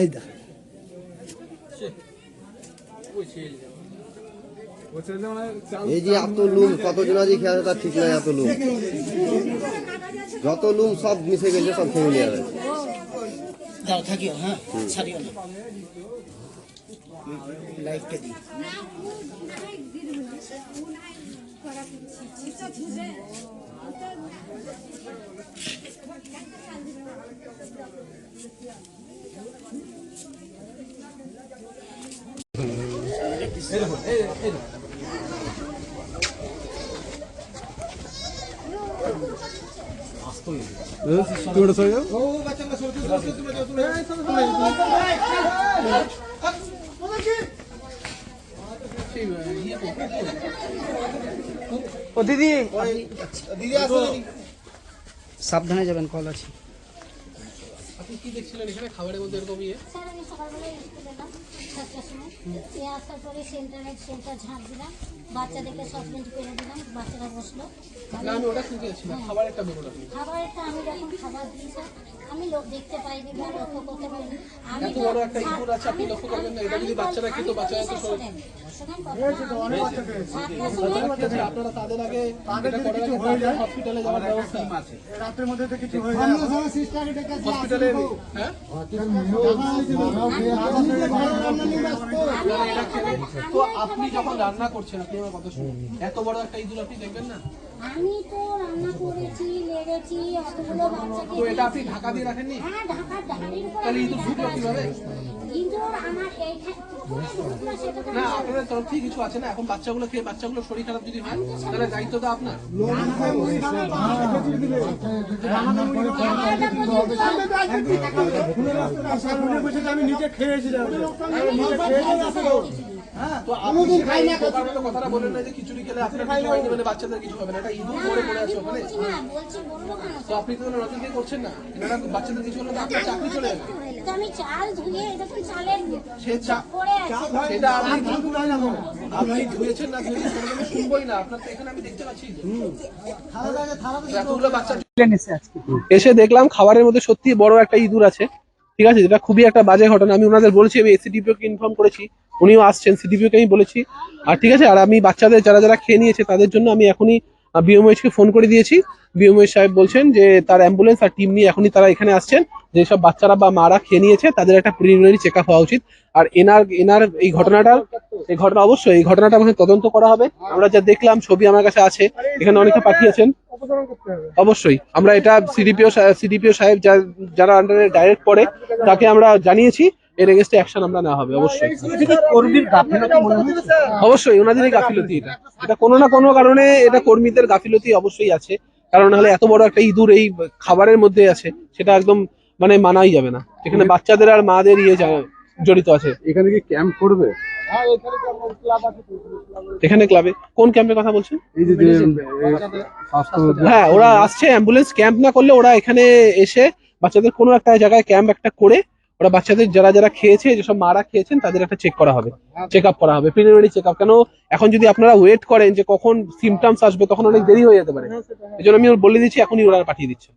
এই দেখ। এই যে এত লুম কতজন আজ খেয়ে তার ঠিক নাই এত লুম। যত লুম সব মিশে গেছে সব খেয়ে নিয়ে যাবে। দাও থাকিও হ্যাঁ ছাড়িও না। লাইটটা দিই ও দিদি। সাবধানে যাবেন কল আছে। আপনি কি দেখছিলেন এখানে? খাবারের মধ্যে এরকম ইয়ে? সাতটার সময় এ আসার পরে সেন্টারে সেন্টার ঝাঁপ দিলাম বাচ্চাদেরকে সাসপেন্ড করে দিলাম বাচ্চারা বসল খাবারটা আমি যখন খাবার দিই স্যার আমি লোক দেখতে পাইনি বা লক্ষ্য করতে পারিনি আমি যদি বাচ্চারা তো করার আগে তাদের হসপিটালে তো আপনি যখন রান্না করছেন আপনি আমার কথা শুনুন। এত বড় একটা ইঁদুর আপনি দেখবেন না? আমি তো রান্না করেছি লেগেছি অতগুলো বাচ্চাকে তো এটা আপনি ঢাকা দিয়ে রাখেননি? হ্যাঁ ঢাকার ধারির উপরে তাহলে ইঁদুর ঢুকলো কীভাবে? না আপনাদের তরফ থেকে কিছু আছে না? এখন বাচ্চাগুলো খেয়ে বাচ্চাগুলো শরীর খারাপ যদি হয় তাহলে দায়িত্ব তো আপনার। তো আপনি আপনি তো কথাটা বলেন না যে খিচুড়ি খেলে আপনার কিছু হয়নি মানে বাচ্চাদের কিছু হবে না এটা ইঁদুর পড়ে পড়ে আছে ওখানে। বলছি না বলছি বলব কেন তো আপনি তো নজরকে করছেন না? এনারা বাচ্চাদের কিছু হলে তো আপনার চাকরি চলে যাবে। আমি চাল ধুয়ে এরকম চালের সে চা- পরে আছে। সেটা আপনি আপনি ধুয়েছেন না সেটা না। আপনার তো এখানে আমি দেখতে পাচ্ছি। এতগুলো বাচ্চা এসে দেখলাম খাবারের মধ্যে সত্যি বড় একটা ইঁদুর আছে। ঠিক আছে যেটা খুবই একটা বাজে ঘটনা। আমি ওনাদের বলেছি আমি এসিডিপিও কে ইনফর্ম করেছি। উনিও আসছেন সিডিপিও কে আমি বলেছি। আর ঠিক আছে, আর আমি বাচ্চাদের যারা যারা খেয়ে নিয়েছে, তাদের জন্য আমি এখনই বিএমএইচ ফোন করে দিয়েছি। বিএমএইচ সাহেব বলছেন যে, তার অ্যাম্বুলেন্স আর টিম নিয়ে এখনই তারা এখানে আসছেন। যেসব বাচ্চারা বা মারা খেয়ে নিয়েছে, তাদের একটা প্রিলিমিনারি চেক আপ হওয়া উচিত। আর এনার এনার এই ঘটনাটা, এই ঘটনা অবশ্যই, এই ঘটনাটা আমাকে তদন্ত করা হবে। আমরা যা দেখলাম, ছবি আমার কাছে আছে। এখানে অনেকে পাঠিয়েছেন। অবশ্যই, আমরা এটা সিডিপিও সিডিপিও সাহেব যারা আন্ডারে ডাইরেক্ট পড়ে, তাকে আমরা জানিয়েছি। এর এগেস্টে অ্যাকশন আমরা নেওয়া হবে অবশ্যই। কর্মীর গাফিলতি মনে হচ্ছে অবশ্যই ওনাদেরই গাফিলতি এটা। এটা কোনো না কোনো কারণে এটা কর্মীদের গাফিলতি অবশ্যই আছে। কারণ নাহলে এত বড় একটা ইঁদুর এই খাবারের মধ্যে আছে সেটা একদম মানে মানাই যাবে না। এখানে বাচ্চাদের আর মাদের ইয়ে জড়িত আছে। এখানে কি ক্যাম্প করবে? এখানে ক্লাবে কোন ক্যাম্পের কথা বলছেন? এই যে যে, এ, স্বাস্থ্য হ্যাঁ ওরা আসছে অ্যাম্বুলেন্স ক্যাম্প না করলে ওরা এখানে এসে বাচ্চাদের কোনো একটা জায়গায় ক্যাম্প একটা করে ওরা বাচ্চাদের যারা যারা খেয়েছে যেসব মারা খেয়েছেন তাদের একটা চেক করা হবে। চেক আপ করা হবে প্রিলিমিনারি চেক আপ কেন এখন যদি আপনারা ওয়েট করেন যে কখন সিমটমস আসবে তখন অনেক দেরি হয়ে যেতে পারে। এই জন্য আমি ওর বলে দিচ্ছি এখনই ওরা পাঠিয়ে দিচ্ছে।